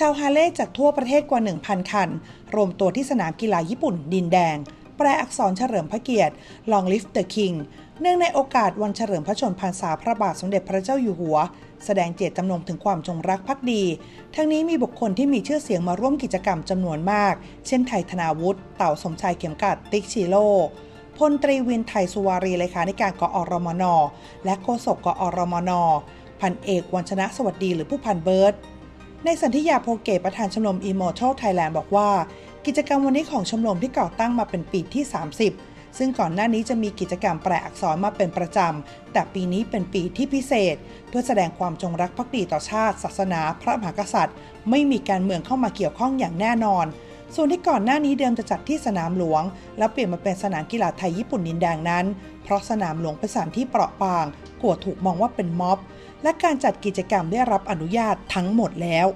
ชาวฮาเล่จากทั่วประเทศกว่า 1,000 คัน รวมตัวที่สนามกีฬาญี่ปุ่น ดินแดง แปลอักษรเฉลิมพระเกียรติ Long Live the King เนื่องในโอกาสวันเฉลิมพระชนมพรรษาพระบาทสมเด็จพระเจ้าอยู่หัว แสดงเจตจำนงถึงความจงรักภักดี ทั้งนี้มีบุคคลที่มีชื่อเสียงมาร่วมกิจกรรมจำนวนมาก เช่นไทยธนาวุฒิ เต่าสมชายเข็มกัด ติ๊กชิโร่พลตรีวินไทยสุวารีเลขาธิการกอรมน และโฆษกกอรมน พันเอกวัญชนะสวัสดีหรือผู้พันเบิร์ต ในสันธิยาโพเกตประธานชมรม Immortal Thailand บอกว่า กิจกรรมวันนี้ของชมรมที่ก่อตั้งมาเป็นปีที่ 30 ซึ่งก่อนหน้านี้จะมีกิจกรรมแปลอักษรมาเป็นประจำ แต่ปีนี้เป็นปีที่พิเศษ เพื่อแสดงความจงรักภักดีต่อชาติ ศาสนา พระมหากษัตริย์ ไม่มีการเมืองเข้ามาเกี่ยวข้องอย่างแน่นอน ส่วนที่ก่อนหน้านี้เดิมจะจัดที่สนามหลวง แล้วเปลี่ยนมาเป็นสนามกีฬาไทยญี่ปุ่นดินแดงนั้น เพราะสนามหลวงเป็นสถานที่เปราะบาง กลัวถูกมองว่าเป็นม็อบ และการจัดกิจกรรมได้รับอนุญาตทั้งหมดแล้ว